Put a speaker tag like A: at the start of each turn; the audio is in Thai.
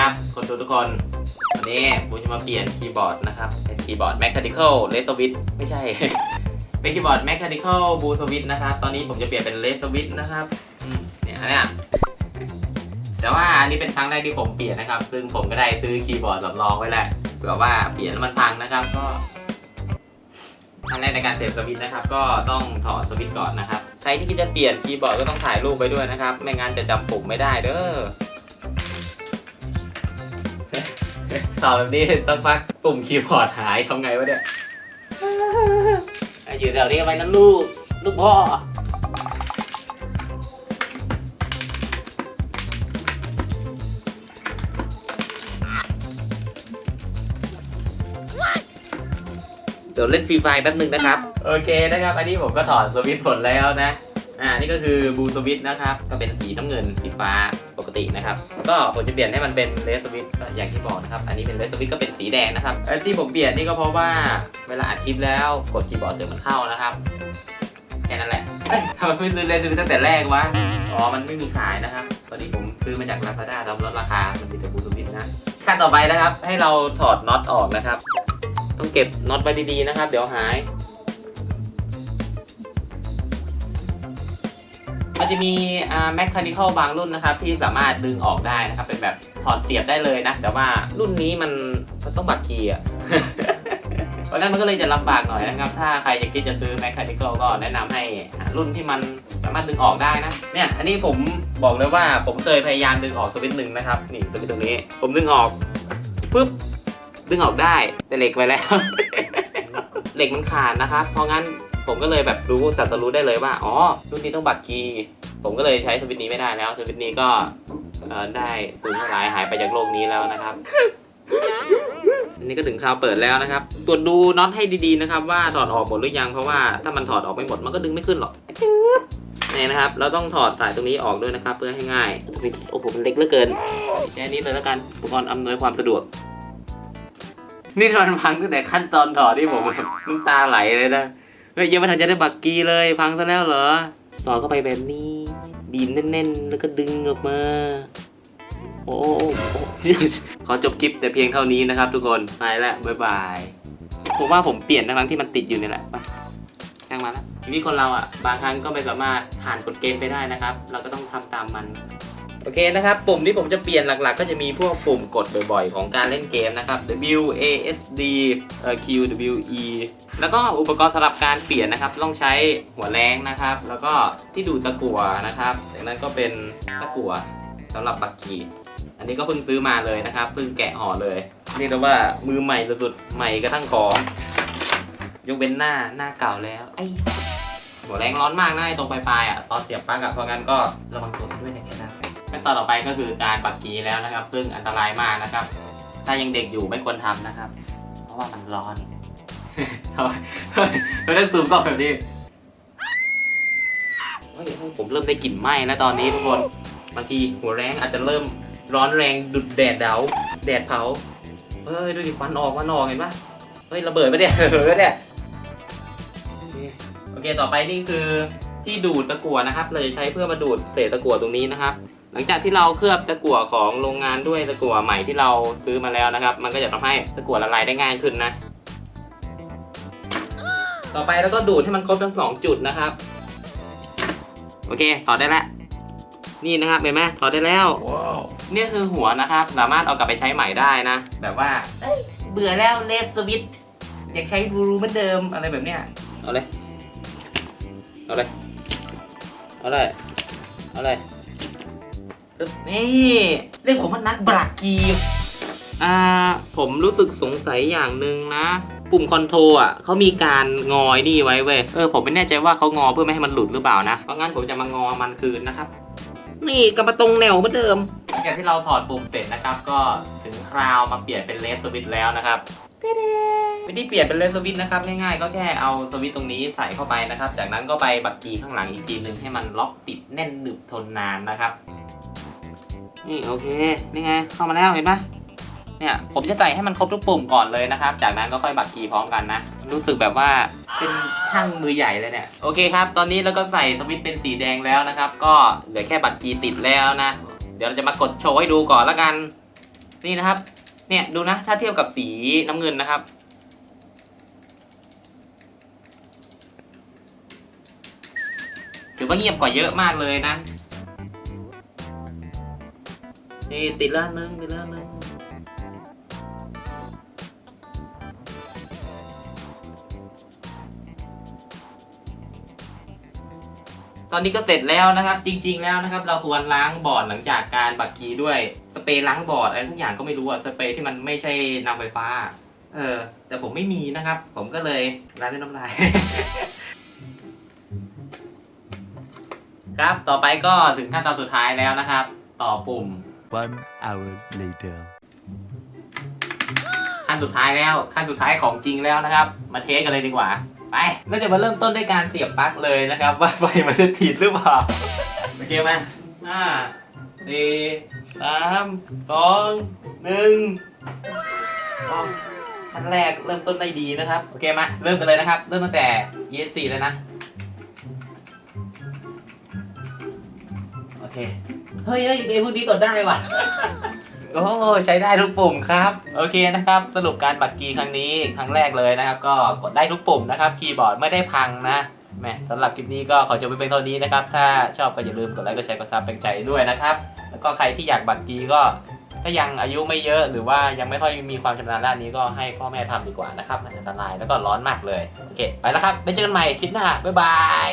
A: ครับคนดูทุกคน วันนี้ผมจะมาเปลี่ยนคีย์บอร์ดนะครับ เป็นคีย์บอร์ด Mechanical r e s o w i t ไม่ใช่ เป็นคีย์บอร์ด Mechanical Blue Switch นะครับ ตอนนี้ผมจะเปลี่ยนเป็น Red Switch นะครับเนี่ยอันเนี้ยแต่ว่าอันนี้เป็นครั้งแรกที่ผมเปลี่ยนนะครับ ซึ่งผมก็ได้ซื้อคีย์บอร์ดสำรองไว้แหละเผื่อว่าเปลี่ยนแล้วมันพังนะครับ ก็ขั้นแรกในการเปลี่ยนสวิตช์นะครับ ก็ต้องถอดสวิตช์ก่อนนะครับ ใครที่คิดจะเปลี่ยนคีย์บอร์ดก็ต้องถ่ายรูปไปด้วยนะครับ ไม่งั้นจะจำปุ่มไม่ได้เด้อ สอบแบบนี้สักพักปุ่มคีย์บอร์ดหายทำไงวะเนี่ยอยู่แถวนี้ไว้นะลูก ลูกพ่อ เดี๋ยวเล่นฟรีไฟแป๊บหนึ่งนะครับ โอเคนะครับ อันนี้ผมก็ถอดสวิตช์ผลแล้วนะ อ่า นี่ก็คือบูสวิตนะครับ ก็เป็นสีน้ำเงินสีฟ้า ปกตินะครับ ก็ผมจะเปลี่ยนให้มันเป็นเลสสวิตอย่างที่บอกนะครับ อันนี้เป็นเลสสวิตก็เป็นสีแดงนะครับที่ผมเปลี่ยนนี่ก็เพราะว่าเวลาอัดคลิปแล้วกดคีย์บอร์ดเสียงมันเข้านะครับ แค่นั้นแหละทำไมไม่ซื้อเลสสวิตตั้งแต่แรกวะ อ๋อ มันไม่มีขายนะครับพอดีผมซื้อมาจากลาซาด้าทำลดราคา มันมีแต่บูสวิตนะ ขั้นต่อไปนะครับ ให้เราถอดน็อตออกนะครับ ต้องเก็บน็อตไว้ดีๆนะครับ เดี๋ยวหาย มันจะมีอ่า mechanical บางรุ่นนะครับที่สามารถดึงออกได้นะครับ เป็นแบบถอดเสียบได้เลยนะ แต่ว่ารุ่นนี้มันมันต้องบักคีย์อะเพราะงั้นมันก็เลยจะลำบากหน่อยนะครับ ถ้าใครอยากจะซื้อ mechanical ก็แนะนำให้หารุ่นที่มันสามารถดึงออกได้นะ เนี่ย อันนี้ผมบอกเลยว่าผมเคยพยายามดึงออกสวิตช์หนึ่งนะครับ นี่สวิตช์ตรงนี้ ผมดึงออกปุ๊บดึงออกได้แต่เหล็กไปแล้ว เหล็กมันขาดนะครับ เพราะงั้น ผมก็เลยแบบรู้ตัดสรู้ได้เลยว่า อ๋อ รุ่นนี้ต้องบักกีผมก็เลยใช้สวิตนี้ไม่ได้แล้ว สวิตนี้ก็ได้สูญสลายหายไปจากโลกนี้แล้วนะครับนนี้ก็ถึงคราวเปิดแล้วนะครับ ตรวจดูน็อตให้ดีๆนะครับว่าถอดออกหมดหรือยัง เพราะว่าถ้ามันถอดออกไม่หมดมันก็ดึงไม่ขึ้นหรอกจึ๊บนี่นะครับ เราต้องถอดสายตรงนี้ออกด้วยนะครับ เพื่อให้ง่ายโอ้โหมันเล็กเหลือเกินใช้นี้เลยแล้วกันอุปกรณ์อำนวยความสะดวก นี่มันพังตั้งแต่ขั้นตอนถอดที่ผมน้ำตาไหลเลยนะ ฮ้ยยังไม่ทันจะได้บักกีเลย พังซะแล้วเหรอต่อเข้าไปแบบนี้บีบแน่นๆ แล้วก็ดึงออกมา โอ้โอขอจบคลิปแต่เพียงเท่านี้นะครับ ทุกคนไปแล้วบ๊ายบายผมว่าผมเปลี่ยนทั้งที่มันติดอยู่นี่แหละไปช่างมาแล้วชีวิตคนเราอะ บางครั้งก็ไม่สามารถผ่านกฎเกณฑ์ไปได้นะครับ เราก็ต้องทำตามมัน โอเคนะครับ ปุ่มที่ผมจะเปลี่ยนหลักๆ ก็จะมีพวกปุ่มกดบ่อยๆ ของการเล่นเกมนะครับ W A S D Q W E แล้วก็อุปกรณ์สำหรับการเปลี่ยนนะครับ ต้องใช้หัวแรงนะครับ แล้วก็ที่ดูดตะกั่วนะครับจากนั้นก็เป็นตะกั่วสำหรับบักกีอันนี้ก็เพิ่งซื้อมาเลยนะครับเพิ่งแกะห่อเลยเรียกได้ว่ามือใหม่สุดๆใหม่กระทั่งของยกเว้นหน้าหน้าเก่าแล้วไอ้หัวแรงร้อนมากนะไอ้ตรงปลายๆอะตอนเสียบปลั๊กอะเพราะงั้นก็ระวังตัวด้วยนะ ขั้นตอนต่อไปก็คือการปักกีแล้วนะครับ ซึ่งอันตรายมากนะครับ ถ้ายังเด็กอยู่ไม่ควรทำนะครับ เพราะว่ามันร้อนทำไมเราเล่นซูมกล้องแบบนี้เฮ้ยผมเริ่มได้กลิ่นไหม้แล้วตอนนี้ทุกคนบางทีหัวแรงอาจจะเริ่มร้อนแรงดุดแดดเดาแดดเผาเฮ้ยดูดิควันออกควันออกเห็นปะเฮ้ยระเบิดปะเนี่ยระเบิดปะเนี่ยโอเคต่อไปนี่คือที่ดูดตะกั่วนะครับ เราจะใช้เพื่อมาดูดเศษตะกั่วตรงนี้นะครับ หลังจากที่เราเคลือบตะกั่วของโรงงานด้วยตะกั่วใหม่ที่เราซื้อมาแล้วนะครับ มันก็จะทำให้ตะกั่วละลายได้ง่ายขึ้นนะ ต่อไปแล้วก็ดูดให้มันครบทั้งสองจุดนะครับ โอเคถอดได้แล้วนี่นะครับเห็นไหมถอดได้แล้วนี่คือหัวนะครับ สามารถเอากลับไปใช้ใหม่ได้นะ แบบว่าเอ้ยเบื่อแล้วเลสสวิตอยากใช้บลูเหมือนเดิมอะไรแบบเนี้ยเอาเลย เอาเลย เอาเลย เอาเลย ตึ๊บนี่เรียกผมว่านักบลักกีอ่าผมรู้สึกสงสัยอย่างหนึ่งนะปุ่มคอนโทรลอะเขามีการงอยนี่ไว้เว้ยเออผมไม่แน่ใจว่าเขางอเพื่อไม่ให้มันหลุดหรือเปล่านะเพราะงั้นผมจะมางอมันคืนนะครับ นี่กลับมาตรงแนวเหมือนเดิมหลังจากที่เราถอดปุ่มเสร็จนะครับ ก็ถึงคราวมาเปลี่ยนเป็นเลสสวิตช์แล้วนะครับวิธีเปลี่ยนเป็นเลสสวิตช์นะครับง่ายๆ ก็แค่เอาสวิตช์ตรงนี้ใส่เข้าไปนะครับ จากนั้นก็ไปบักกีข้างหลังอีกทีหนึ่งให้มันล็อกติดแน่นหนึบทนนานนะครับ นี่โอเค นี่ไง เข้ามาแล้วเห็นปะเนี่ยผมจะใส่ให้มันครบทุกปุ่มก่อนเลยนะครับ จากนั้นก็ค่อยบักกีพร้อมกันนะ รู้สึกแบบว่าเป็นช่างมือใหญ่เลยเนี่ย โอเคครับ ตอนนี้เราก็ใส่สวิตช์เป็นสีแดงแล้วนะครับ ก็เหลือแค่บักกีติดแล้วนะ เดี๋ยวเราจะมากดโชว์ให้ดูก่อนละกัน นี่นะครับ เนี่ยดูนะ ถ้าเทียบกับสีน้ำเงินนะครับ ถือว่าเงียบกว่าเยอะมากเลยนะ นี่ติดล้วนึงติดล้วนึงตอนนี้ก็เสร็จแล้วนะครับ จริง ๆ แล้วนะครับ เราควรล้างบอร์ดหลังจากการบักกีด้วยสเปรย์ล้างบอร์ดอะไรทุกอย่างก็ไม่รู้อะสเปรย์ที่มันไม่ใช่นำไฟฟ้า เออ แต่ผมไม่มีนะครับ ผมก็เลยล้างด้วยน้ำลายครับต่อไปก็ถึงขั้นตอนสุดท้ายแล้วนะครับ ต่อปุ่ม
B: One hour later.
A: ขั้นสุดท้ายแล้วขั้นสุดท้ายของจริงแล้วนะครับ มาเทสกันเลยดีกว่า ไปเราจะมาเริ่มต้นด้วยการเสียบปลั๊กเลยนะครับ ว่าไฟมันจะติดหรือเปล่าโอเคไหมห้าสี่สามสองหนึ่งขั้นแรกเริ่มต้นได้ดีนะครับ โอเคมาเริ่มกันเลยนะครับ เริ่มตั้งแต่ ESC เลยนะ โอเค เฮ้ยเฮ้ยเดยวพวกนี้กดได้ว่ะ โอ้ใช้ได้ทุกปุ่มครับ โอเคนะครับ สรุปการบัตรกีครั้งนี้ครั้งแรกเลยนะครับ ก็กดได้ทุกปุ่มนะครับคีย์บอร์ดไม่ได้พังนะแหมสำหรับคลิปนี้ก็ขอจบไปเพียงเท่านี้นะครับ ถ้าชอบก็อย่าลืมกดไลค์กดแชร์กดซับเป็นใจด้วยนะครับ แล้วก็ใครที่อยากบัตรกีก็ถ้ายังอายุไม่เยอะหรือว่ายังไม่ค่อยมีความชำนาญด้านนี้ก็ให้พ่อแม่ทำดีกว่านะครับ มันอันตรายแล้วก็ร้อนมากเลย โอเค ไปแล้วครับไปเจอกันใหม่คลิปหน้า บ๊ายบาย